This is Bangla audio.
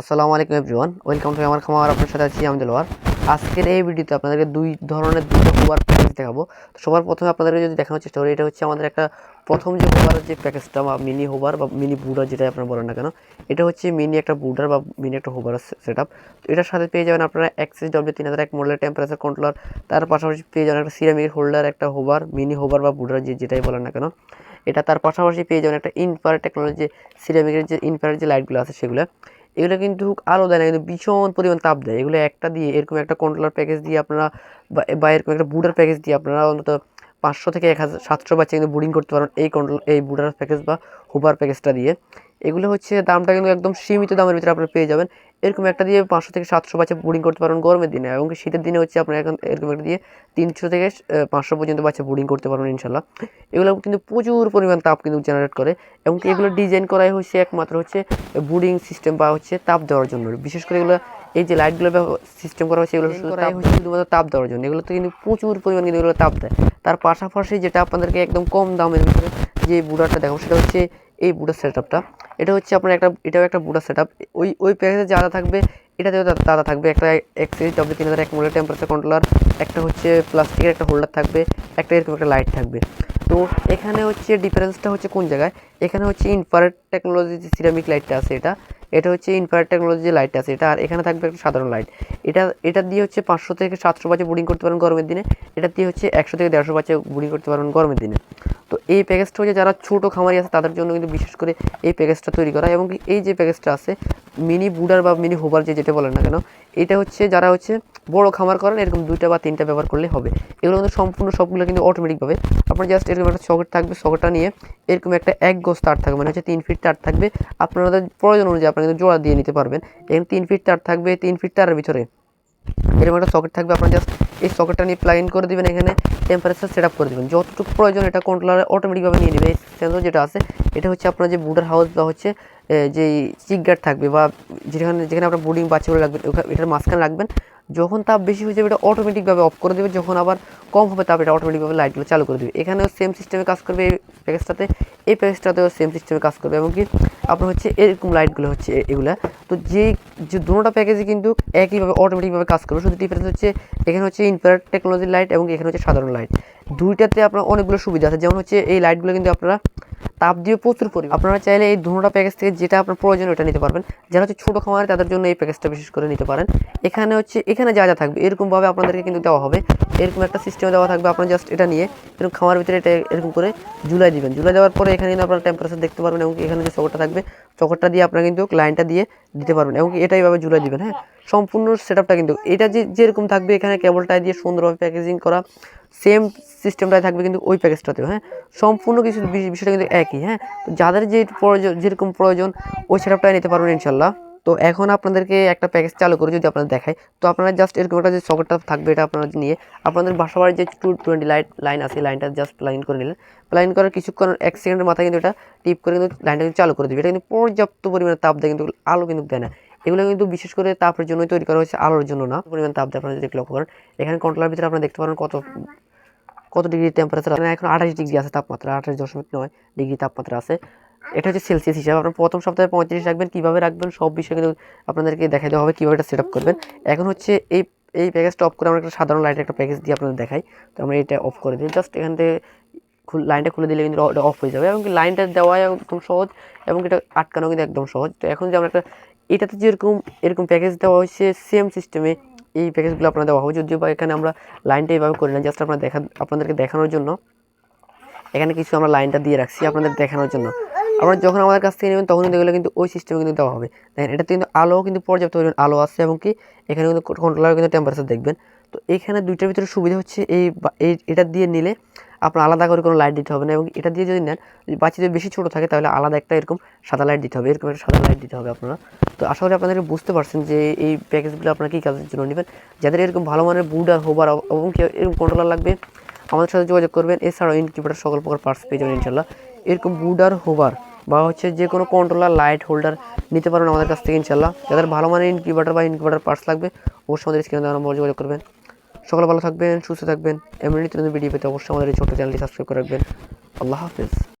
আসসালামু আলাইকুম এভরিওয়ান, ওয়েলকাম টু আমার খামার, আপনার সাথে আছি আমি দেলোয়ার আজকের এই ভিডিওতে আপনাদেরকে দুই ধরনের দুটো হোবার প্যাকেজ দেখাবো। তো সবার প্রথমে আপনাদেরকে যদি দেখানোর চেষ্টা করি, এটা হচ্ছে আমাদের একটা প্রথম যে হোবারের যে প্যাকেজটা বা মিনি হোবার বা মিনি বুডার যেটা আপনারা বলেন না কেন, এটা হচ্ছে মিনি একটা বুডার বা মিনি একটা হোবারের সেট আপ তো এটার সাথে পেয়ে যাবেন আপনারা এক্সিস ডব্লিউ তিন হাজার, এক মডেলের টেম্পারেচার কন্ট্রোলার তার পাশাপাশি পেয়ে যাবেন একটা সিরামিক হোল্ডার একটা হোবার মিনি হোবার বা বুডার যে যেটাই বলেন না কেন। এটা তার পাশাপাশি পেয়ে যাবেন একটা ইনফার টেকনোলজি সিরামিকের যে ইনফারের যে লাইটগুলো আছে সেগুলো। এগুলো কিন্তু আলো দেয় না কিন্তু ভীষণ পরিমাণ তাপ দেয়। এগুলো একটা দিয়ে এরকম একটা কন্ট্রোলার প্যাকেজ দিয়ে আপনারা বা- এরকম একটা বুটার প্যাকেজ দিয়ে আপনারা অন্তত পাঁচশো থেকে এক হাজার, সাতশো বাচ্চা কিন্তু বুডিং করতে পারেন এই কন্ট্রোল এই বুডার প্যাকেজ বা হুবার প্যাকেজটা দিয়ে। এগুলো হচ্ছে দামটা কিন্তু একদম সীমিত দামের ভিতরে আপনারা পেয়ে যাবেন। এরকম একটা দিয়ে পাঁচশো থেকে সাতশো বাচ্চা বুডিং করতে পারবেন গরমের দিনে এবং শীতের দিনে হচ্ছে আপনার এখন এরকম একটা দিয়ে তিনশো থেকে পাঁচশো পর্যন্ত বাচ্চা বুডিং করতে পারবেন ইনশাল্লাহ। এগুলো কিন্তু প্রচুর পরিমাণ তাপ কিন্তু জেনারেট করে এবং এগুলো ডিজাইন করাই হচ্ছে একমাত্র হচ্ছে বুডিং সিস্টেম বা হচ্ছে তাপ দেওয়ার জন্য। বিশেষ করে এগুলো এই যে লাইটগুলো সিস্টেম করা হচ্ছে এগুলো তাপ শুধুমাত্র তাপ দেওয়ার জন্য। এগুলোতে কিন্তু প্রচুর পরিমাণ কিন্তু এগুলো তাপ দেয়। তার পাশাপাশি যেটা আপনাদেরকে একদম কম দামের ভিতরে যে বুডারটা দেখাবো সেটা হচ্ছে এই বুডার সেট আপটা এটা হচ্ছে আপনার একটা এটাও একটা বুডার সেট আপ ওই ওই প্যাকেজে যা যা থাকবে এটাতেও তা- তা তা থাকবে। একটা এক্সিস ডব্লিউ তিন হাজার এক মডেল টেম্পারেচার কন্ট্রোলার একটা হচ্ছে প্লাস্টিকের একটা হোল্ডার থাকবে একটা এরকম একটা লাইট থাকবে। তো এখানে হচ্ছে ডিফারেন্সটা হচ্ছে কোন জায়গায়? এখানে হচ্ছে ইনফারেট টেকনোলজি যে সিরামিক লাইটটা আছে এটা এটা হচ্ছে ইনফ্রারেড টেকনোলজি যে লাইটটা আছে। এটা আর এখানে থাকবে একটা সাধারণ লাইট এটা এটা দিয়ে হচ্ছে পাঁচশো থেকে সাতশো বাচ্চা বুডিং করতে পারেন গরমের দিনে। এটা দিয়ে হচ্ছে একশো থেকে দেড়শো বাচ্চা বুডিং করতে পারবেন গরমের দিনে। তো এই প্যাকেজটা হচ্ছে যারা ছোটো খামারি আছে, তাদের জন্য কিন্তু বিশেষ করে এই প্যাকেজটা তৈরি করা। এবং এই যে প্যাকেজটা আছে মিনি বুডার বা মিনি হোবার যে যেটা বলেন না কেন, এটা হচ্ছে যারা হচ্ছে বড় খামার করেন, এরকম দুইটা বা তিনটা ব্যবহার করলে হবে। এগুলো কিন্তু সম্পূর্ণ সবগুলো কিন্তু অটোমেটিকভাবে আপনার জাস্ট এরকম একটা সকেট থাকবে শকেটটা নিয়ে এরকম একটা এক গোস তার থাকবে মানে হচ্ছে তিন ফিট তার থাকবে। আপনাদের প্রয়োজন অনুযায়ী আপনারা কিন্তু জোড়া দিয়ে নিতে পারবেন। এখানে তিন ফিট তার থাকবে, তিন ফিট তারের ভিতরে। এরকম একটা সকেট থাকবে, আপনার জাস্ট এই সকেটটা নিয়ে প্লাগ ইন করে দেবেন, এখানে টেম্পারেচার সেট আপ করে দেবেন। যতটুকু প্রয়োজন এটা কন্ট্রোলারে অটোমেটিকভাবে নিয়ে নেবে, এই সেন্সর যেটা আছে, এটা হচ্ছে আপনার যে বুটার হাউস বা হচ্ছে এ, যে চিক গার্ড থাকবে বা যেখানে যেখানে আপনার বোর্ডিং বাচ্চাগুলো রাখবেন এটার মাঝখানে রাখবেন। যখন তাপ বেশি হয়ে যাবে এটা অটোমেটিকভাবে অফ করে দেবে। যখন আবার কম হবে তাপ এটা অটোমেটিকভাবে লাইটগুলো চালু করে দেবে। এখানেও সেম সিস্টেমে কাজ করবে এই প্যাকেজটাতে এই প্যাকেজটাতেও সেম সিস্টেমে কাজ করবে। এবং কি আপনার হচ্ছে এরকম লাইটগুলো হচ্ছে এগুলো। তো যে যে দুটোটা প্যাকেজে কিন্তু একইভাবে অটোমেটিকভাবে কাজ করবে। শুধু ডিফারেন্স হচ্ছে এখানে হচ্ছে ইনফ্রারেড টেকনোলজির লাইট এবং এখানে হচ্ছে সাধারণ লাইট দুইটাতে আপনার অনেকগুলো সুবিধা আছে। যেমন হচ্ছে এই লাইটগুলো কিন্তু আপনারা তাপ দিয়ে প্রচুর পরিমাণ। আপনারা চাইলে এই দুটোটা প্যাকেজ থেকে যেটা আপনার প্রয়োজন ওটা নিতে পারবেন। যারা হচ্ছে ছোটো খামারে, তাদের জন্য এই প্যাকেজটা বিশেষ করে নিতে পারেন। এখানে হচ্ছে, এখানে যা যা থাকবে, এরকমভাবে আপনাদেরকে কিন্তু দেওয়া হবে। এরকম একটা সিস্টেম দেওয়া থাকবে, আপনার জাস্ট এটা নিয়ে এরকম খামার ভিতরে এটা এরকম করে ঝুলাই দিবেন। ঝুলাই দেওয়ার পরে এখানে কিন্তু আপনারা টেম্পারেচার দেখতে পারবেন এবং এখানে যে চকরটা থাকবে চকরটা দিয়ে আপনারা কিন্তু লাইনটা দিয়ে দিতে পারবেন এবং এটা এইভাবে ঝুলাই দিবেন হ্যাঁ? সম্পূর্ণ সেট কিন্তু, এটা যে যেরকম থাকবে এখানে কেবলটা দিয়ে সুন্দরভাবে প্যাকেজিং করা সেম সিস্টেমটাই থাকবে কিন্তু ওই প্যাকেজটাতেও হ্যাঁ? সম্পূর্ণ কিছু বিষ- বিষয়টা কিন্তু একই হ্যাঁ? তো যাদের যে প্রয়োজন, যেরকম প্রয়োজন, ওই সেটআপটাই নিতে পারবেন ইনশাল্লাহ তো এখন আপনাদেরকে একটা প্যাকেজ চালু করে যদি আপনাদের দেখায় তো আপনারা জাস্ট এরকম একটা যে সকেটটা থাকবে এটা আপনারা নিয়ে আপনাদের বাসা বাড়ির যে টু টোয়েন্টি লাইট লাইন আছে লাইনটা জাস্ট লাইন করে নিলেন। লাইন করার কিছুক্ষণ, এক সেকেন্ডের মাথায় কিন্তু এটা টিপ করে কিন্তু লাইনটা কিন্তু চালু করে দেবে। এটা কিন্তু পর্যাপ্ত পরিমাণে তাপ দেয় কিন্তু আলো কিন্তু দেয় না। এগুলো কিন্তু বিশেষ করে তাপের জন্যই তৈরি করা হয়েছে, আলোর জন্য না। পরিমাণ তাপ দেয় আপনারা যদি লক্ষ্য করেন, এখানে কন্ট্রোলার ভিতরে আপনারা দেখতে পারেন কত কত ডিগ্রি টেম্পারেচার এখন আঠাশ ডিগ্রি আছে তাপমাত্রা, আঠাশ দশমিক নয় ডিগ্রি তাপমাত্রা আছে। এটা হচ্ছে সেলসিয়াস হিসাবে। আপনার প্রথম সপ্তাহে পঁয়ত্রিশ রাখবেন, কীভাবে রাখবেন, সব বিষয় কিন্তু আপনাদেরকে দেখাই দেওয়া হবে, কীভাবে এটা সেট আপ করবেন। এখন হচ্ছে এই এই প্যাকেজটা অফ করে আমরা একটা সাধারণ লাইটের একটা প্যাকেজ দিয়ে আপনাদের দেখাই। তো আমরা এটা অফ করে দিই। জাস্ট এখান থেকে লাইনটা খুলে দিলে কিন্তু অফ হয়ে যাবে। এবং লাইনটা দেওয়া একদম সহজ এবং এটা আটকানো কিন্তু একদম সহজ। তো এখন যে আমরা একটা, এটাতে যেরকম, এরকম প্যাকেজ দেওয়া হয়েছে সেম সিস্টেমে এই প্যাকেজগুলো আপনার দেওয়া হবে। যদিও বা এখানে আমরা লাইনটা এইভাবে করি না জাস্ট আপনার দেখা আপনাদেরকে দেখানোর জন্য। এখানে কিছু আমরা লাইনটা দিয়ে রাখছি আপনাদের দেখানোর জন্য। আপনারা যখন আমাদের কাছ থেকে নেবেন, তখন দেখলে কিন্তু ওই সিস্টেমে কিন্তু দেওয়া হবে। দেখেন এটাতে কিন্তু আলো, কিন্তু পর্যাপ্ত পরিমাণ আলো আছে এবং কি এখানে কিন্তু কন্ট্রোলার কিন্তু টেম্পারেচার দেখবেন। তো এখানে দুইটার ভিতরে সুবিধা হচ্ছে এই এটা দিয়ে নিলে আপনার আলাদা করে কোনো লাইট দিতে হবে না এবং এটা দিয়ে যদি নেন বাচ্চা যদি বেশি ছোটো থাকে, তাহলে আলাদা একটা এরকম সাদা লাইট দিতে হবে, এরকম একটা সাদা লাইট দিতে হবে আপনারা। তো আশা করি আপনাদেরকে বুঝতে পারছেন যে এই প্যাকেজগুলো আপনারা কী কাজের জন্য নেবেন। যাদের এরকম ভালো মানের বুড আর হোবার এবং এরকম কন্ট্রোলার লাগবে, আমাদের সাথে যোগাযোগ করবেন। এছাড়াও ইনকিউবেটার সকল প্রকার পার্টস পেয়ে যাবেন ইনশাল্লাহ এরকম বুড আর হোবার বা হচ্ছে যে কোনো কন্ট্রোলার লাইট হোল্ডার নিতে পারেন আমাদের কাছ থেকে ইনশাল্লাহ যাদের ভালো মানের ইনকিউবেটার বা ইনকিউবেটার পার্টস লাগবে, অবশ্যই আমাদের স্ক্রিনে দেওয়া নম্বর যোগাযোগ করবেন। সকলে ভালো থাকবেন, সুস্থ থাকবেন। এমনি নিত্য ভিডিও পেতে অবশ্যই আমাদের এই ছোট্ট চ্যানেলটি সাবস্ক্রাইব করে রাখবেন। আল্লাহ হাফিজ।